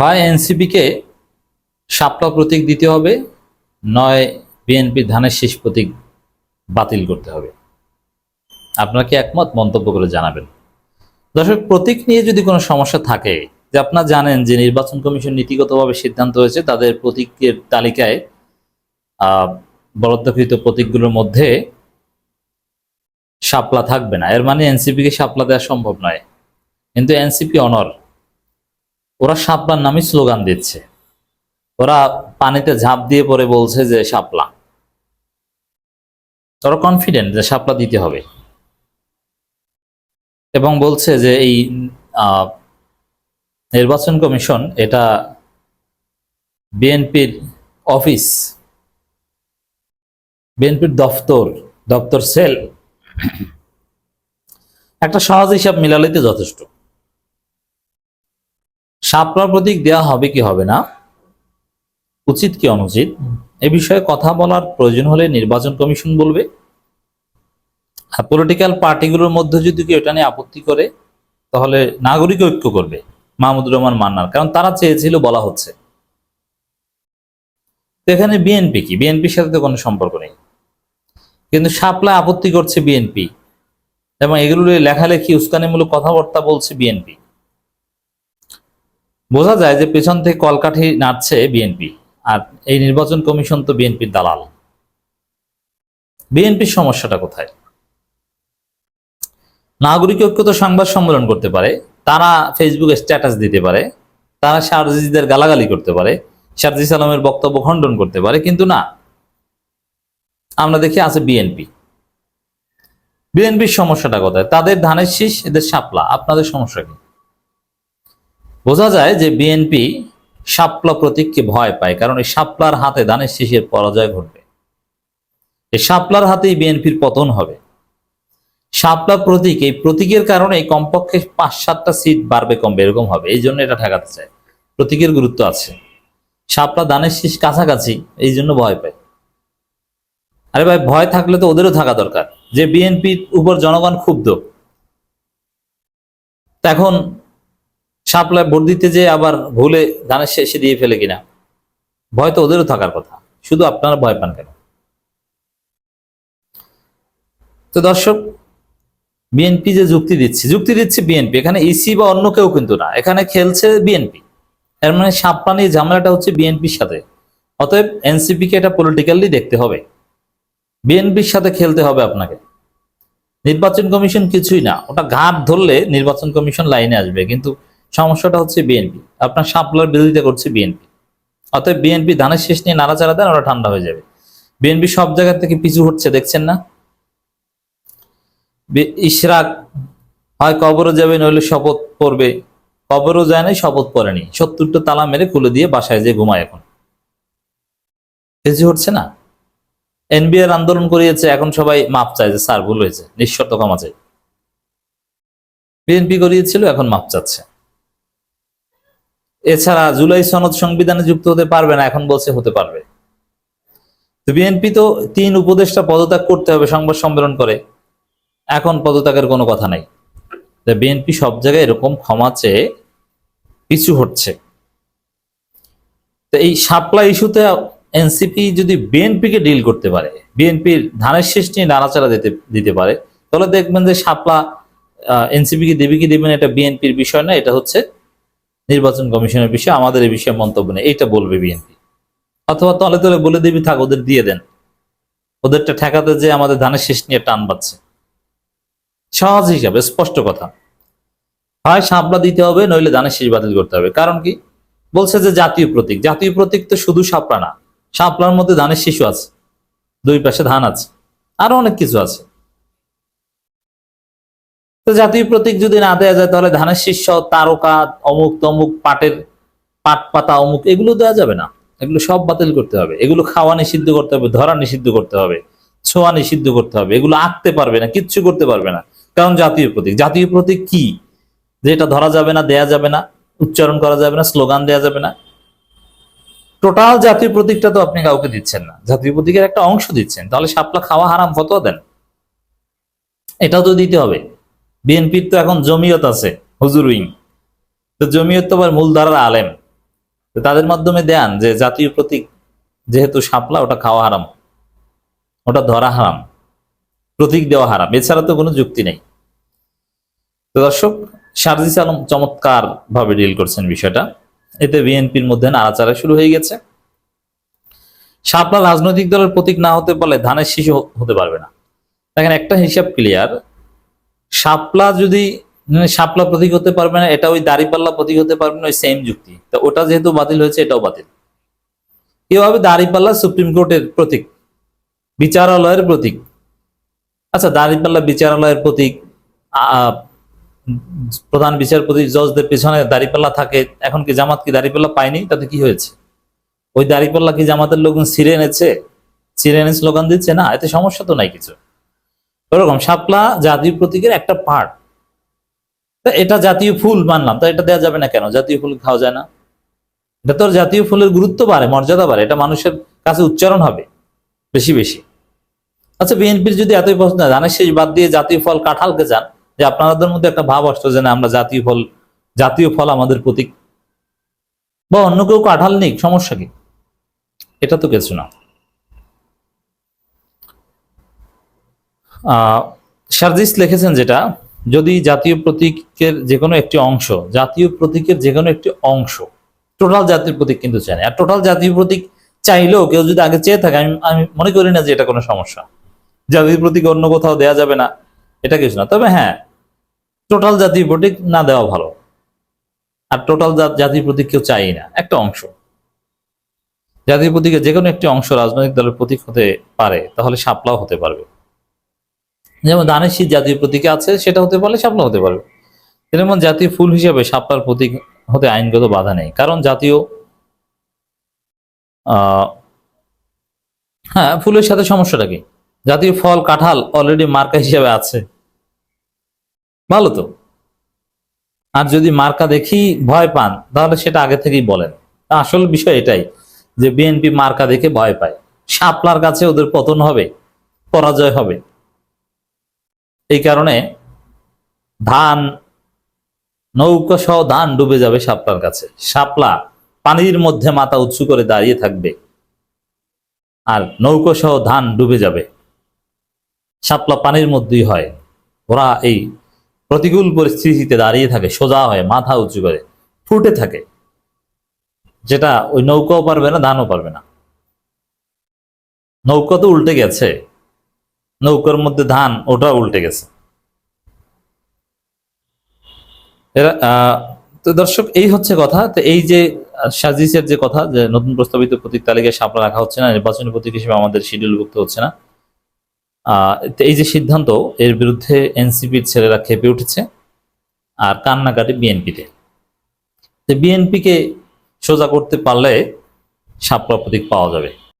হয় এনসিপিকে শাপলা প্রতীক দিতে হবে, নয় বিএনপি ধানের শেষ প্রতীক বাতিল করতে হবে। আপনারা কি একমত? মন্তব্য করে জানাবেন। দর্শক, প্রতীক নিয়ে যদি কোনো সমস্যা থাকে, যে আপনারা জানেন যে নির্বাচন কমিশন নীতিগতভাবে সিদ্ধান্ত হয়েছে, তাদের প্রতীকের তালিকায় বরাদ্দকৃত প্রতীকগুলোর মধ্যে শাপলা থাকবে না। এর মানে এনসিপিকে শাপলা দেওয়া সম্ভব নয়। কিন্তু এনসিপি অনর ওরা শাপলার নামে স্লোগান দিচ্ছে। ওরা পানিতে ঝাঁপ দিয়ে পরে বলছে যে শাপলা। ওরা কনফিডেন্ট যে শাপলা দিতে হবে। এবং বলছে যে এই নির্বাচন কমিশন এটা বিএনপির অফিস, বিএনপির দফতর দপ্তর সেল। একটা সহজ হিসাব মিলালেই যথেষ্ট। শাপলা প্রতীক দেওয়া হবে কি হবে না? উচিত কি অনুচিত? এ বিষয়ে কথা বলার প্রয়োজন হলে নির্বাচন কমিশন বলবে। আর পলিটিক্যাল পার্টিগুলোর মধ্যে যদি কেউ এটা নিয়ে আপত্তি করে, তাহলে নাগরিক ঐক্য করবে মাহমুদুর রহমান মান্নার কারণ তারা চেয়েছিল বলা হচ্ছে। এখানে বিএনপি কি? বিএনপির সাথে তো কোনো সম্পর্ক নেই। কিন্তু শাপলা আপত্তি করছে বিএনপি এবং এগুলো লেখালেখি, উস্কানিমূলক কথাবার্তা বলছে বিএনপি। বোঝা যায় যে পেছন থেকে কলকাঠি নাড়ছে বিএনপি, আর এই নির্বাচন কমিশন তো বিএনপির দালাল। বিএনপির সমস্যাটা কোথায়? নাগরিক ঐক্য তো সংবাদ সম্মেলন করতে পারে, তারা ফেসবুকে স্ট্যাটাস দিতে পারে, তারা শারজিদের গালাগালি করতে পারে শারজিস আলমের বক্তব্য খণ্ডন করতে পারে, কিন্তু না। আমরা দেখি আছে বিএনপি। বিএনপির সমস্যাটা কোথায়? তাদের ধানের শীষ, এদের শাপলা, আপনাদের সমস্যা কি? বোঝা যায় যে বিএনপি শাপলা প্রতীককে ভয় পায়, কারণ এই শাপলার হাতে ধানের শীষের পরাজয় ঘটবে। এই শাপলার হাতেই বিএনপির পতন হবে। শাপলা প্রতীক, এই প্রতীকের কারণে কমপক্ষে পাঁচ সাতটা সিট বাড়বে কমবে, এরকম হবে। এই জন্য এটা ঠেকাতে চায়। প্রতীকের গুরুত্ব আছে। শাপলা দানের শীষ কাছাকাছি, এই জন্য ভয় পায়। আরে ভাই, ভয় থাকলে তো ওদেরও থাকা দরকার। যে বিএনপির উপর জনগণ ক্ষুব্ধ। এখন শাপলায় ভোট দিতে যে আবার ভুলে ধানের শেষে দিয়ে ফেলে কিনা? ভয় তো ওদেরও থাকার কথা। শুধু আপনারা ভয় পান কেন? তো দর্শক, বিএনপি যে যুক্তি দিচ্ছে যুক্তি দিচ্ছে বিএনপি। এখানে ইসি বা অন্য কেউ কিন্তু না। এখানে খেলছে বিএনপি। এর মানে সাপলা নিয়ে ঝামেলাটা হচ্ছে বিএনপির সাথে। অতএব এনসিপি কে এটা পলিটিক্যালি দেখতে হবে। বিএনপির সাথে খেলতে হবে আপনাকে। নির্বাচন কমিশন কিছুই না। ওটা ঘাট ধরলে নির্বাচন কমিশন লাইনে আসবে। কিন্তু সমস্যাটা হচ্ছে বিএনপি আপনার সাপলার বিরোধিতা করছে বিএনপি অতএব বিএনপি ধানের শেষ নিয়ে নাড়াচাড়া দেন, ওরা ঠান্ডা হয়ে যাবে। বিএনপি সব জায়গা থেকে পিছু হচ্ছে, দেখছেন না? ইশরাক, হয় কবরও যাবে, নইলে শপথ পড়বে কবরও যায় নাই, শপথ পড়েনি সত্তরটা তালা মেরে খুলে দিয়ে বাসায় যে ঘুমায় এখন। কিছু হচ্ছে না? এনবিআর আন্দোলন করিয়েছে, এখন সবাই মাপ চায় যে, স্যার, ভুল হয়েছে, নিঃশর্ত ক্ষমা চাই। বিএনপি করিয়েছিল, এখন মাপ চাচ্ছে। এছাড়া জুলাই সনদ সংবিধানে যুক্ত হতে পারবে না, এখন বলছে হতে পারবে। তো বিএনপি তো তিন উপদেষ্টা পদত্যাগ করতে হবে, সংবাদ সম্মেলন করে। এখন পদত্যাগের কোনো কথা নাই। বিএনপি সব জায়গায় এরকম ক্ষমা চেয়ে পিছু হচ্ছে। তো এই সাপ্লাই ইস্যুতে এনসিপি যদি বিএনপিকে ডিল করতে পারে, বিএনপির ধানের শেষ নিয়ে নাড়াচাড়া দিতে দিতে পারে, তাহলে দেখবেন যে সাপলা এনসিপিকে দেবে কি দেবেন এটা বিএনপির বিষয় না, এটা হচ্ছে নির্বাচন কমিশনের বিষয়ে আমাদের এই বিষয়ে মন্তব্য নেই। এইটা বলবে বিএনপি। অথবা তলে তলে বলে দিবি, থাক, ওদের দিয়ে দেন। ওদেরটা ঠেকাতে যে আমাদের ধানের শেষ নিয়ে টান পাচ্ছে সহজ হিসাবে, স্পষ্ট কথা। হয় সাপলা দিতে হবে, নইলে ধানের শেষ বাতিল করতে হবে। কারণ কি? বলছে যে জাতীয় প্রতীক। জাতীয় প্রতীক তো শুধু সাপলা না, সাপলার মধ্যে ধানের শিশু আছে। দুই পাশে ধান আছে। আরও অনেক কিছু আছে। তো জাতীয় প্রতীক যদি না দেওয়া যায়, তাহলে ধানের শীর্ষ, তারকা, অমুক তমুক, পাটের পাট, পাতা, অমুক, এগুলো দেওয়া যাবে না। এগুলো সব বাতিল করতে হবে। এগুলো খাওয়া নিষিদ্ধ করতে হবে, ধরা নিষিদ্ধ করতে হবে, ছোঁয়া নিষিদ্ধ করতে হবে, এগুলো আঁকতে পারবে না, কিচ্ছু করতে পারবে না। কারণ জাতীয় প্রতীক জাতীয় প্রতীক কি? যেটা ধরা যাবে না, দেয়া যাবে না, উচ্চারণ করা যাবে না, স্লোগান দেয়া যাবে না। টোটাল জাতীয় প্রতীকটা তো আপনি কাউকে দিচ্ছেন না। জাতীয় প্রতীকের একটা অংশ দিচ্ছেন। তাহলে শাপলা খাওয়া হারাম, ফতোয়া দেন। এটাও তো দিতে হবে। বিএনপির তো এখন জমিয়ত আছে, হুজুর উইং। তো জমিয়ত তো আবার মূলধারার আলেম। তো তাদের মাধ্যমে দেন যে জাতীয় প্রতীক যেহেতু শাপলা, ওটা খাওয়া হারাম। ওটা ধরা হারাম। প্রতীক দেওয়া হারাম। এছাড়া তো কোনো যুক্তি নেই। তো দর্শক, সারজিস আলম চমৎকার ভাবে ডিল করছেন বিষয়টা। এতে বিএনপির মধ্যে নাড়াচাড়া শুরু হয়ে গেছে। শাপলা রাজনৈতিক দলের প্রতীক না হতে পারলে ধানের শিশু হতে পারবে না। দেখেন একটা হিসাব ক্লিয়ার শাপলা যদি মানে শাপলা প্রতীক হতে পারবে না, এটা ওই দাড়িপাল্লা প্রতীক হতে পারবে না, ওই সেম যুক্তি। তো ওটা যেহেতু বাতিল হয়েছে, এটাও বাতিল। এভাবে দাড়িপাল্লা সুপ্রিম কোর্টের প্রতীক, বিচারালয়ের প্রতীক। আচ্ছা দাড়িপাল্লা বিচারালয়ের প্রতীক প্রধান বিচারপতি জজদের পেছনে দাড়িপাল্লা থাকে, এখন কি জামাত কি দাড়িপাল্লা পায়নি? তাতে কি হয়েছে? ওই দাড়িপাল্লা কি জামাতের লোকজন ছিঁড়ে এনেছে? ছিঁড়ে এনে স্লোগান দিচ্ছে? না, এতে সমস্যা তো নাই কিছু। ওরকম শাপলা জাতীয় প্রতীকের একটা পার্ট এটা জাতীয় ফুল মানলাম, তো এটা দেওয়া যাবে না কেন? জাতীয় ফুল খাওয়া যায় না। এটা তোর জাতীয় ফুলের গুরুত্ব বাড়ে, মর্যাদা বাড়ে, এটা মানুষের কাছে উচ্চারণ হবে বেশি বেশি। আচ্ছা বিএনপির যদি এতই পছন্দ ধানের শেষ বাদ দিয়ে জাতীয় ফল কাঁঠালকে চান, যে আপনাদের মধ্যে একটা ভাব আসতো যে না, আমরা জাতীয় ফল জাতীয় ফল আমাদের প্রতীক। বা অন্য কেউ কাঁঠাল নেই, সমস্যা কি? এটা তো কিছু না। সার্জিস লিখেছেন যেটা, যদি জাতীয় প্রতীকের যে কোনো একটি অংশ, জাতীয় প্রতীকের যে কোনো একটি অংশ টোটাল জাতীয় প্রতীক কিন্তু চায় না। আর টোটাল জাতীয় প্রতীক চাইলেও কেউ যদি আগে চেয়ে থাকে, আমি আমি মনে করি না যে এটা কোনো সমস্যা। জাতীয় প্রতীক অন্য কোথাও দেওয়া যাবে না, এটা কিছু না। তবে হ্যাঁ টোটাল জাতীয় প্রতীক না দেওয়া ভালো। আর টোটাল জাতীয় প্রতীক কেউ চাই না, একটা অংশ। জাতীয় প্রতীকের যে কোনো একটি অংশ রাজনৈতিক দলের প্রতীক হতে পারে, তাহলে সাপলাও হতে পারবে। যেমন ধানের শীত জাতীয় প্রতীকে আছে, সেটা হতে পারলে শাপলা হতে পারবে যেমন জাতীয় ফুল হিসেবে শাপলার প্রতীক হতে আইনগত বাধা নেই। কারণ জাতীয় হ্যাঁ ফুলের সাথে সমস্যাটা কি? জাতীয় ফল, কাঁঠাল অলরেডি মার্কা হিসেবে আছে। ভালো তো? আর যদি মার্কা দেখি ভয় পান, তাহলে সেটা আগে থেকেই বলেন। আসল বিষয় এটাই যে বিএনপি মার্কা দেখে ভয় পায়। শাপলার কাছে ওদের পতন হবে, পরাজয় হবে। কারণে ধান, নৌকা সহ ধান ডুবে যাবে শাপলার কাছে। শাপলা পানির মধ্যে মাথা উঁচু করে দাঁড়িয়ে থাকবে আর নৌকো সহ ধান ডুবে যাবে। শাপলা পানির মধ্যেই হয়। ওরা এই প্রতিকূল পরিস্থিতিতে দাঁড়িয়ে থাকে, সোজা হয়ে, মাথা উঁচু করে, ফুটে থাকে। যেটা ওই নৌকাও পারবে না, ধানও পারবে না। নৌকা তো উল্টে গেছে। নৌকার মধ্যে ধান, ওটা উল্টে গেছে। এরা তো দর্শক, এই হচ্ছে কথা। তো এই যে সাজিসের যে কথা, যে নতুন প্রস্তাবিত প্রতীক তালিকায় শাপলা রাখা হচ্ছে না, নির্বাচনী প্রতীক হিসেবে আমাদের শিডিউলভুক্ত হচ্ছে না। এই যে সিদ্ধান্ত, এর বিরুদ্ধে এনসিপির ছেলেরা খেপে উঠেছে, আর কান্নাকাটি বিএনপিতে বিএনপিকে সোজা করতে পারলে শাপলা প্রতীক পাওয়া যাবে।